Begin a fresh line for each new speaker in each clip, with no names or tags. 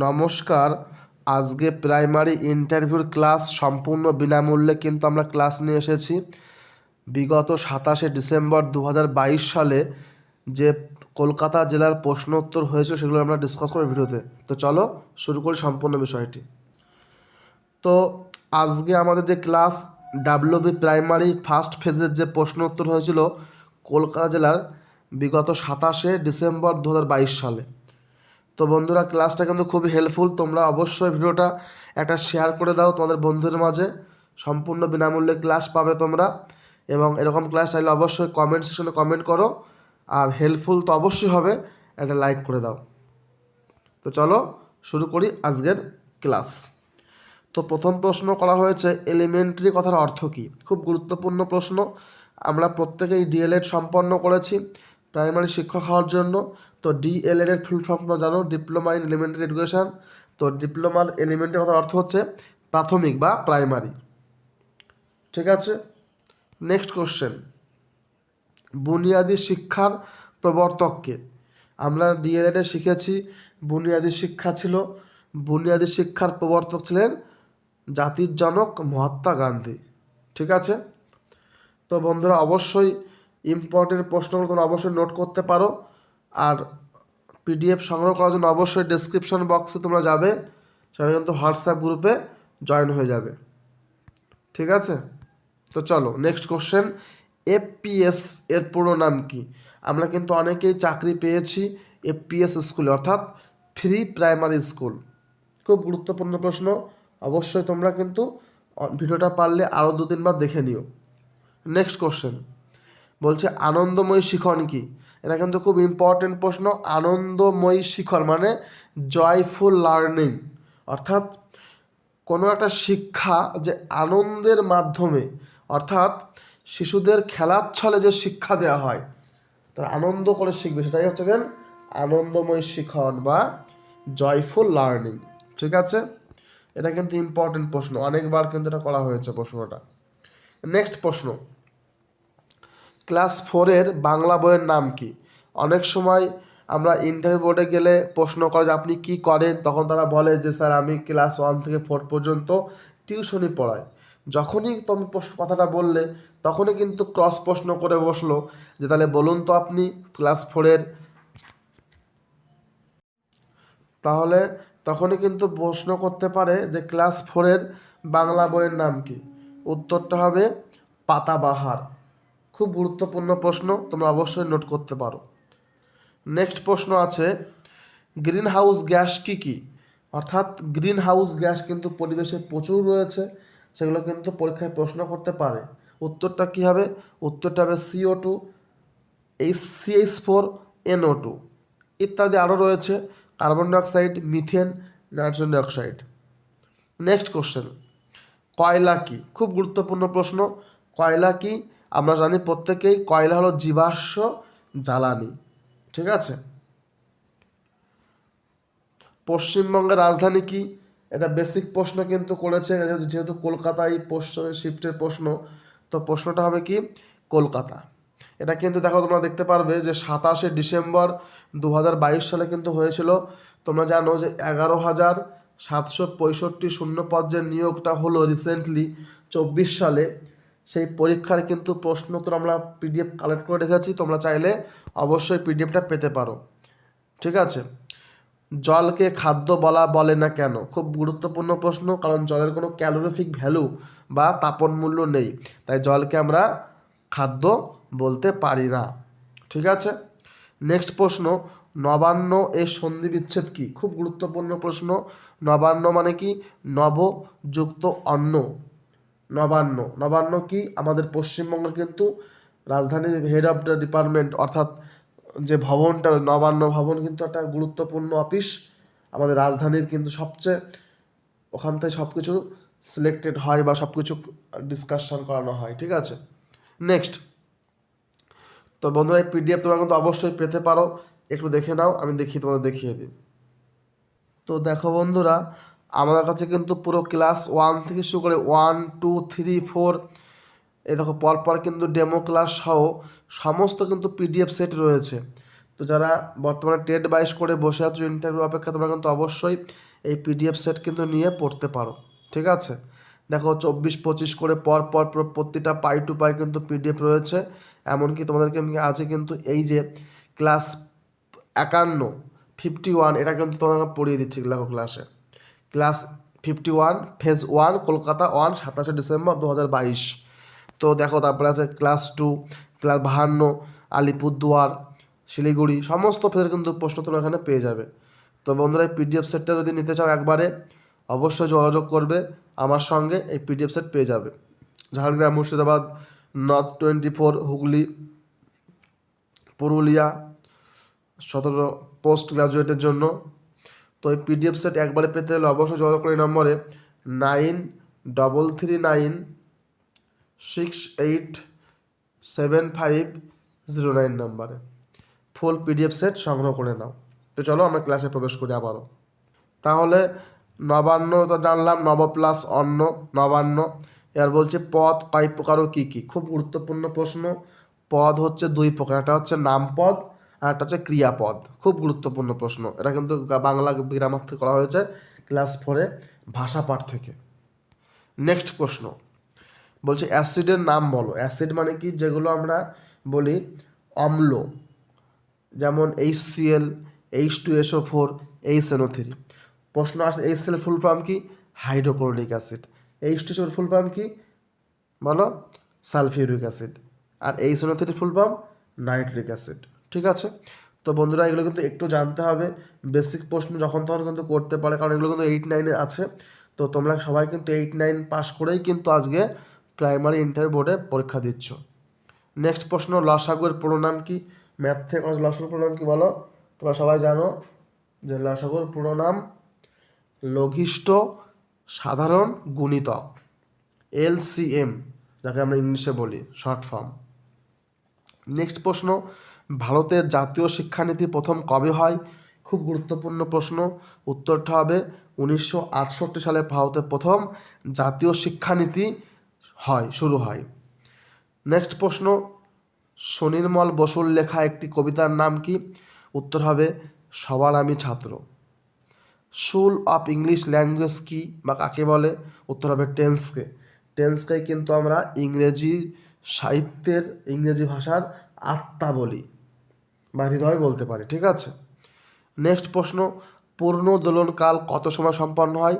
নমস্কার। আজকে প্রাইমারি ইন্টারভিউর ক্লাস সম্পূর্ণ বিনামূল্যে কিন্তু আমরা ক্লাস নিয়ে এসেছি। বিগত সাতাশে ডিসেম্বর দু হাজার বাইশ সালে যে কলকাতা জেলার প্রশ্নোত্তর হয়েছিল সেগুলো আমরা ডিসকাস করি ভিডিওতে। তো চলো শুরু করি সম্পূর্ণ বিষয়টি। তো আজকে আমাদের যে ক্লাস ডাব্লিউবি প্রাইমারি ফার্স্ট ফেজের যে প্রশ্ন উত্তর হয়েছিল কলকাতা জেলার বিগত সাতাশে ডিসেম্বর দু হাজার বাইশ সালে। তো বন্ধুরা ক্লাসটা কিন্তু খুবই হেল্পফুল তোমরা অবশ্যই ভিডিওটা একটা শেয়ার করে দাও তোমাদের বন্ধুদের মাঝে। সম্পূর্ণ বিনামূল্যে ক্লাস পাবে তোমরা। এবং এরকম ক্লাস চাইলে অবশ্যই কমেন্ট সেকশনে কমেন্ট করো। আর হেল্পফুল তো অবশ্যই হবে, একটা লাইক করে দাও। তো চলো, শুরু করি আজকের ক্লাস তো প্রথম প্রশ্ন করা হয়েছে এলিমেন্টারি কথার অর্থ কী? খুব গুরুত্বপূর্ণ প্রশ্ন। আমরা প্রত্যেকেই ডিএলএড সম্পন্ন করেছি। প্রাইমারি শিক্ষক হওয়ার জন্য। তো ডিএলএড এর ফুল ফর্ম তোমরা জানো ডিপ্লোমা ইন এলিমেন্টারি এডুকেশন তো ডিপ্লোমার এলিমেন্টারি কথার অর্থ হচ্ছে প্রাথমিক বা প্রাইমারি। ঠিক আছে? নেক্সট কোশ্চেন বুনিয়াদী শিক্ষার প্রবর্তককে আমরা ডিএলএডে শিখেছি, বুনিয়াদী শিক্ষা ছিল। বুনিয়াদী শিক্ষার প্রবর্তক ছিলেন জাতির জনক মহাত্মা গান্ধী। ঠিক আছে? তো বন্ধুরা, অবশ্যই ইম্পর্টেন্ট প্রশ্নগুলো তোমরা অবশ্যই নোট করতে পারো। আর পিডিএফ সংগ্রহ করার জন্য অবশ্যই ডেসক্রিপশন বক্সে তোমরা যাবে। সেটা কিন্তু হোয়াটসঅ্যাপ গ্রুপে জয়েন হয়ে যাবে। ঠিক আছে? তো চলো নেক্সট কোশ্চেন এফপিএস এর পুরো নাম কি? আমরা কিন্তু অনেকেই চাকরি পেয়েছি এফপিএস স্কুলে অর্থাৎ ফ্রি প্রাইমারি স্কুল খুব গুরুত্বপূর্ণ প্রশ্ন। অবশ্যই তোমরা কিন্তু ভিডিওটা পারলে আরও দু তিনবার দেখে নিও। নেক্সট কোশ্চেন বলছে, আনন্দময়ী শিখন কি? এটা কিন্তু খুব ইম্পর্টেন্ট প্রশ্ন, আনন্দময়ী শিখর মানে জয়ফুল লার্নিং অর্থাৎ কোনো একটা শিক্ষা যে আনন্দের মাধ্যমে, অর্থাৎ শিশুদের খেলার ছলে যে শিক্ষা দেওয়া হয়, তারা আনন্দ করে শিখবে। সেটাই হচ্ছে কেন? আনন্দময় শিখন বা জয়ফুল লার্নিং ঠিক আছে? এটা কিন্তু ইম্পর্টেন্ট প্রশ্ন। অনেকবার কিন্তু এটা করা হয়েছে প্রশ্নটা। নেক্সট প্রশ্ন। ক্লাস ফোরের বাংলা বইয়ের নাম কি? অনেক সময় আমরা ইন্টারভিউ বোর্ডে গেলে প্রশ্ন করে যে, আপনি কি করেন? তখন তারা বলে যে, স্যার, আমি ক্লাস ওয়ান থেকে ফোর পর্যন্ত টিউশনই পড়াই। যখনই তুমি প্রশ্ন, কথাটা বললে, তখনই কিন্তু ক্রস প্রশ্ন করে বসল যে, তাহলে বলুন তো আপনি ক্লাস ফোরের তাহলে তখনই কিন্তু প্রশ্ন করতে পারে যে, ক্লাস ফোরের বাংলা বইয়ের নাম কি? উত্তরটা হবে পাতাবাহার। খুব গুরুত্বপূর্ণ প্রশ্ন, তোমরা অবশ্যই নোট করতে পারো। নেক্সট প্রশ্ন আছে গ্রিন হাউস গ্যাস কী কী? অর্থাৎ গ্রিন হাউস গ্যাস কিন্তু পরিবেশে প্রচুর রয়েছে, সেগুলো কিন্তু পরীক্ষায় প্রশ্ন করতে পারে। উত্তরটা কী হবে? উত্তরটা হবে CO two H CH four NO two ইত্যাদি আরও রয়েছে carbon dioxide methane nitrogen dioxide next question কয়লা কি? খুব গুরুত্বপূর্ণ প্রশ্ন কয়লা কি? আমরা জানি প্রত্যেকেই কয়লা হলো জীবাশ্ম, জ্বালানি। ঠিক আছে? পশ্চিমবঙ্গের রাজধানী কি? এটা বেসিক প্রশ্ন কিন্তু করেছে, যেহেতু কলকাতায় পশ্চিমের শিফটের প্রশ্ন তো প্রশ্নটা হবে কি? কলকাতা। এটা কিন্তু দেখো, তোমরা দেখতে পারবে যে সাতাশে ডিসেম্বর দু হাজার বাইশ সালে কিন্তু হয়েছিল। তোমরা জানো যে এগারো হাজার সাতশো পঁয়ষট্টি শূন্যপদ যে নিয়োগটা হলো রিসেন্টলি চব্বিশ সালে সেই পরীক্ষার কিন্তু প্রশ্ন তো আমরা পিডিএফ কালেক্ট করে রেখেছি, তোমরা চাইলে অবশ্যই পিডিএফটা পেতে পারো। ঠিক আছে? জলকে খাদ্য বলা বলে না কেন? খুব গুরুত্বপূর্ণ প্রশ্ন, কারণ জলের কোনো ক্যালোরিফিক ভ্যালু বা তাপন মূল্য নেই। তাই জলকে আমরা খাদ্য বলতে পারি না। ঠিক আছে? নেক্সট প্রশ্ন, নবান্ন এর সন্ধি বিচ্ছেদ কি? খুব গুরুত্বপূর্ণ প্রশ্ন। নবান্ন মানে কি? নব যুক্ত অন্ন। নবান্ন। নবান্ন কি? আমাদের পশ্চিমবঙ্গের কিন্তু রাজধানীর হেড অফ দ্য ডিপার্টমেন্ট অর্থাৎ যে ভবনটা, নবান্ন ভবন কিন্তু একটা গুরুত্বপূর্ণ অফিস আমাদের রাজধানীর কিন্তু সবচেয়ে ওখান থেকে সব কিছু সিলেক্টেড হয় বা সব কিছু ডিসকাশন করানো হয়, ঠিক আছে? নেক্সট তো বন্ধুরা, এই পিডিএফ তোমরা কিন্তু অবশ্যই পেতে পারো। একটু দেখে নাও, আমি দেখি, তোমাদের দেখিয়ে দিই। তো দেখো বন্ধুরা আমাদের কাছে কিন্তু পুরো ক্লাস ওয়ান থেকে শুরু করে ওয়ান টু থ্রি ফোর এ দেখো পরপর কিন্তু ডেমো ক্লাস সহ সমস্ত কিন্তু পিডিএফ সেট রয়েছে। তো যারা বর্তমানে টেট বাইশ করে বসে আছো ইন্টারভিউ অপেক্ষা, তোমরা কিন্তু অবশ্যই এই পিডিএফ সেট কিন্তু নিয়ে পড়তে পারো, ঠিক আছে? দেখো চব্বিশ, পঁচিশ করে পর পর পুরো প্রতিটা পাই টু পাই কিন্তু পিডিএফ রয়েছে। এমনকি তোমাদেরকে আজকে কিন্তু এই যে ক্লাস একান্ন ফিফটি ওয়ান এটা কিন্তু তোমাকে পড়িয়ে দিচ্ছি, দেখো ক্লাসে class fifty one, phase one, Kolkata one, সাতাশে ডিসেম্বর দু হাজার বাইশ। তো দেখো, তারপরে আছে ক্লাস টু, ক্লাস বাহান্ন, আলিপুরদুয়ার, শিলিগুড়ি, সমস্ত ফেজের কিন্তু প্রশ্ন তোমরা এখানে পেয়ে যাবে। তো বন্ধুরা, এই পিডিএফ সেটটা যদি নিতে চাও একবারে, অবশ্যই যোগাযোগ করবে, আমার সঙ্গে এই পিডিএফ সেট পেয়ে যাবে। Jhargram, Murshidabad, north twenty four, Hooghly, Purulia, সতেরো পোস্ট গ্রাজুয়েটের জন্য তো এই পিডিএফ সেট একবারে পেতে হলে অবশ্যই যোগাযোগ করে নম্বরে nine double three nine six eight seven five zero nine নাম্বারে। ফুল পিডিএফ সেট সংগ্রহ করে নাও। তো চলো আমরা ক্লাসে প্রবেশ করি আবারও। তাহলে নবান্ন তো জানলাম, নব প্লাস অন্ন, নবান্ন। এবার বলছে পদ কয় প্রকার ও কী কী? খুব গুরুত্বপূর্ণ প্রশ্ন। পদ হচ্ছে দুই প্রকার, একটা হচ্ছে নামপদ আর একটা হচ্ছে ক্রিয়াপদ, খুব গুরুত্বপূর্ণ প্রশ্ন। এটা কিন্তু বাংলা গ্রামার থেকে করা হয়েছে ক্লাস ফোরে ভাষা পাঠ থেকে। নেক্সট প্রশ্ন, বলছে অ্যাসিডের নাম বলো। অ্যাসিড মানে কি? যেগুলো আমরা বলি অম্ল, যেমন H CL H two SO four H NO three প্রশ্ন আসে এইচ সিএল ফুল ফর্ম কি? হাইড্রোক্লোরিক অ্যাসিড এইচ টু এসওর ফুল ফর্ম কি? বলো সালফিউরিক অ্যাসিড আর H NO three full form nitric acid ঠিক আছে? তো বন্ধুরা, এগুলো কিন্তু একটু জানতে হবে। বেসিক প্রশ্ন যখন তখন কিন্তু করতে পারে, কারণ এগুলো কিন্তু এইট নাইনে আছে। তো তোমরা সবাই কিন্তু এইট নাইন পাস করেই কিন্তু আজকে প্রাইমারি ইন্টার বোর্ডে পরীক্ষা দিচ্ছ। নেক্সট প্রশ্ন লসাগুর পুরো নাম কি? ম্যাথ থেকে লসাগুর পুরো নাম কি বলো? তোমরা সবাই জানো যে লসাগুর পুরো নাম লঘিষ্ঠ, সাধারণ, গুণিতক। এলসিএম যাকে আমরা ইংলিশে বলি, শর্ট ফর্ম। নেক্সট প্রশ্ন ভারতের জাতীয় শিক্ষানীতি প্রথম কবে হয়? খুব গুরুত্বপূর্ণ প্রশ্ন। উত্তরটা হবে উনিশশো আটষট্টি সালে ভারতের প্রথম জাতীয় শিক্ষানীতি হয়, শুরু হয়। নেক্সট প্রশ্ন, সুনির্মল বসুর লেখা একটি কবিতার নাম কি? উত্তর হবে, সবার আমি ছাত্র। স্কুল অফ ইংলিশ ল্যাঙ্গুয়েজ কি বা কাকে বলে? উত্তর হবে টেন্সকে। টেন্সকে কিন্তু আমরা ইংরেজি সাহিত্যের ইংরেজি ভাষার আত্মা বলি। বা হৃদয় বলতে পারি, ঠিক আছে? নেক্সট প্রশ্ন, পূর্ণ দোলনকাল কত সময় সম্পন্ন হয়?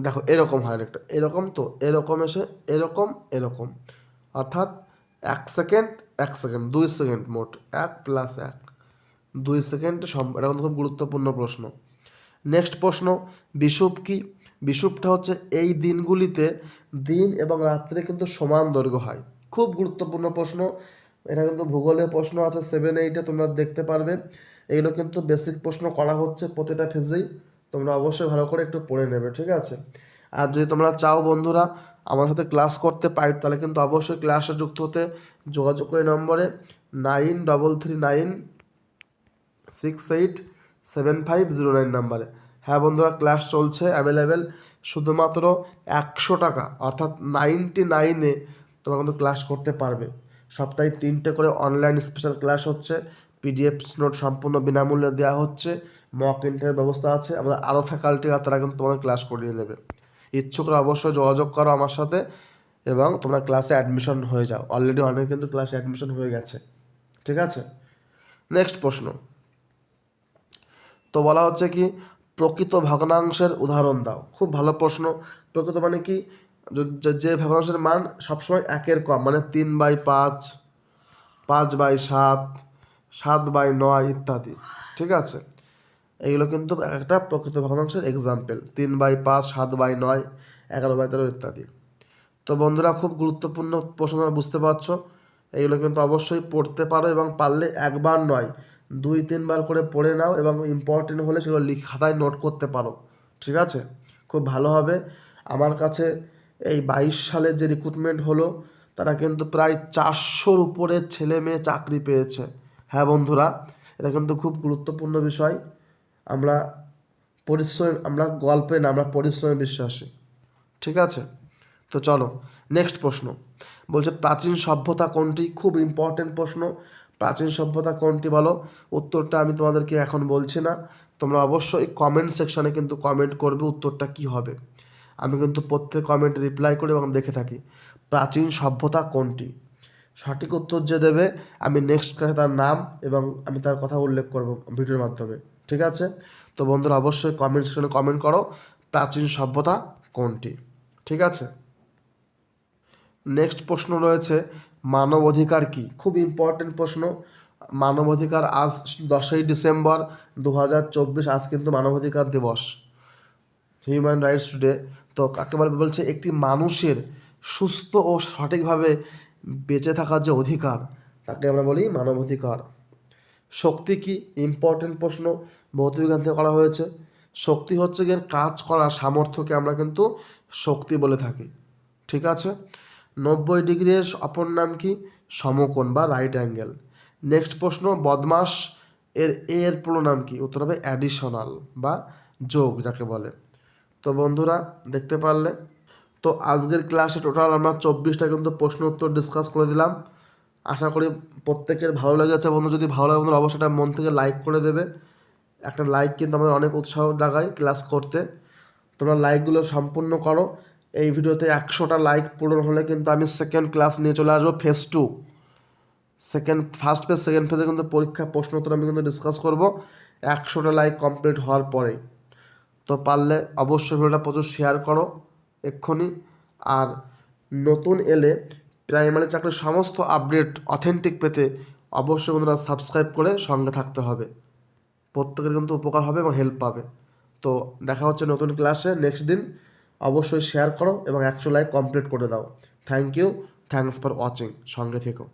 দেখো, এরকম হয় একটা এরকম তো, এরকম এসে, এরকম এরকম। অর্থাৎ এক সেকেন্ড এক সেকেন্ড, দুই সেকেন্ড মোট, এক প্লাস এক। দুই সেকেন্ডে এটা কিন্তু খুব গুরুত্বপূর্ণ প্রশ্ন। নেক্সট প্রশ্ন বিষুপ কি? বিষুবটা হচ্ছে এই দিনগুলিতে দিন এবং রাত্রে কিন্তু সমান দৈর্ঘ্য হয়। খুব গুরুত্বপূর্ণ প্রশ্ন এটা কিন্তু ভূগোলের প্রশ্ন আছে সেভেন এইটে তোমরা দেখতে পারবে। এগুলো কিন্তু বেসিক প্রশ্ন করা হচ্ছে প্রতিটা ফেজেই তোমরা অবশ্যই ভালো করে একটু পড়ে নেবে, ঠিক আছে? আর যদি তোমরা চাও বন্ধুরা আমার সাথে ক্লাস করতে পাই তাহলে কিন্তু অবশ্যই ক্লাসে যুক্ত হতে যোগাযোগ করে নম্বরে nine double three nine six eight seven five zero nine নাম্বারে। হ্যাঁ বন্ধুরা ক্লাস চলছে অ্যাভেলেবেল শুধুমাত্র একশো টাকা, অর্থাৎ নাইনটি নাইনে তোমরা কিন্তু ক্লাস করতে পারবে। সপ্তাহে তিনটে করে অনলাইন স্পেশাল ক্লাস হচ্ছে। পিডিএফ নোট সম্পূর্ণ বিনামূল্যে দেওয়া হচ্ছে। মক ইন্টারের ব্যবস্থা আছে। আমরা আরও ফ্যাকাল্টি আর তারা কিন্তু তোমাদের ক্লাস করিয়ে নেবে। ইচ্ছুকরা অবশ্যই যোগাযোগ করো আমার সাথে এবং তোমরা ক্লাসে অ্যাডমিশন হয়ে যাও। অলরেডি অনেক কিন্তু ক্লাসে অ্যাডমিশন হয়ে গেছে। ঠিক আছে? নেক্সট প্রশ্ন। তো বলা হচ্ছে কি, প্রকৃত ভগ্নাংশের উদাহরণ দাও। খুব ভালো প্রশ্ন। প্রকৃত মানে কি? যে- ভগ্নাংশের মান সবসময় একের কম মানে তিন বাই পাঁচ পাঁচ বাই সাত সাত বাই নয় ইত্যাদি, ঠিক আছে? এগুলো কিন্তু একটা প্রকৃত ভগ্নাংশের এক্সাম্পল তিন বাই পাঁচ, সাত বাই নয়, এগারো বাই তেরো ইত্যাদি। তো বন্ধুরা, খুব গুরুত্বপূর্ণ প্রশ্ন বুঝতে পারছ, এগুলো কিন্তু অবশ্যই পড়তে পারো এবং পারলে একবার নয়, দুই, তিনবার করে পড়ে নাও এবং ইম্পর্টেন্ট হলে সেগুলো খাতায় নোট করতে পারো, ঠিক আছে? খুব ভালো হবে। আমার কাছে এই বাইশ সালে যে রিক্রুটমেন্ট হলো, তারা কিন্তু প্রায় চারশোর উপরে ছেলে মেয়ে চাকরি পেয়েছে। হ্যাঁ বন্ধুরা, এটা কিন্তু খুব গুরুত্বপূর্ণ বিষয়। আমরা পরিশ্রম, আমরা গল্পে না, আমরা পরিশ্রমে বিশ্বাসী। ঠিক আছে? তো চলো নেক্সট প্রশ্ন। বলছে, প্রাচীন সভ্যতা কোনটি? খুব ইম্পর্টেন্ট প্রশ্ন। প্রাচীন সভ্যতা কোনটি বলো? উত্তরটা আমি তোমাদেরকে এখন বলছি না। তোমরা অবশ্যই কমেন্ট সেকশনে কিন্তু কমেন্ট করবে উত্তরটা কি হবে। আমি কিন্তু প্রত্যেক কমেন্ট রিপ্লাই করি এবং দেখে থাকি, প্রাচীন সভ্যতা কোনটি? সঠিক উত্তর যে দেবে, আমি নেক্সট ক্লাসে তার নাম এবং আমি তার কথা উল্লেখ করব ভিডিওর মাধ্যমে, ঠিক আছে? তো বন্ধুরা, অবশ্যই কমেন্ট সেকশনে কমেন্ট করো, প্রাচীন সভ্যতা কোনটি, ঠিক আছে? নেক্সট প্রশ্ন রয়েছে, মানব অধিকার কি? খুব ইম্পর্টেন্ট প্রশ্ন, মানব অধিকার আজ দশই ডিসেম্বর দু হাজার চব্বিশ, আজ কিন্তু মানবাধিকার দিবস। হিউম্যান রাইটস ডে তো কাকে বলে? বলছে একটি মানুষের সুস্থ ও সঠিকভাবে বেঁচে থাকার যে অধিকার, তাকে আমরা বলি মানবাধিকার। শক্তি কি? ইম্পর্টেন্ট প্রশ্ন। ভৌত বিজ্ঞান থেকে করা হয়েছে। শক্তি হচ্ছে গিয়ে কাজ করার সামর্থ্যকে আমরা কিন্তু শক্তি বলে থাকি। ঠিক আছে? নব্বই ডিগ্রির অপর নাম কি? সমকোণ বা রাইট অ্যাঙ্গেল নেক্সট প্রশ্ন, বদমাস এর এর পুরো নাম কি? উত্তর হবে অ্যাডিশনাল বা যোগ, যাকে বলে। তো বন্ধুরা, দেখতে পারলে? তো আজকের ক্লাসে টোটাল আমরা চব্বিশটা কিন্তু প্রশ্ন উত্তর ডিসকাস করে দিলাম। আশা করি প্রত্যেকের ভালো লেগেছে বন্ধু। যদি ভালো লাগে বন্ধুরা, অবশ্যই মন থেকে লাইক করে দেবে। একটা লাইক কিন্তু আমাদের অনেক উৎসাহ জাগায় ক্লাস করতে। তোমরা লাইকগুলো সম্পূর্ণ করো। এই ভিডিওতে একশোটা লাইক পূরণ হলে কিন্তু আমি সেকেন্ড ক্লাস নিয়ে চলে আসব phase two second first phase second ফেজে কিন্তু পরীক্ষা প্রশ্ন উত্তর আমি কিন্তু ডিসকাস করব। একশোটা লাইক কমপ্লিট হওয়ার পরেই তো পারলে অবশ্যই ভিডিওটা প্রচুর শেয়ার করো, এক্ষুনি। আর নতুন এলে প্রাইমারি চাকরির সমস্ত আপডেট অথেন্টিক পেতে অবশ্যই বন্ধুরা সাবস্ক্রাইব করে সঙ্গে থাকতে হবে। প্রত্যেকের কিন্তু উপকার হবে এবং হেল্প পাবে। তো দেখা হচ্ছে নতুন ক্লাসে নেক্সট দিন। অবশ্যই শেয়ার করো এবং একশো লাইক কমপ্লিট করে দাও। Thank you thanks for watching সঙ্গে থেকো।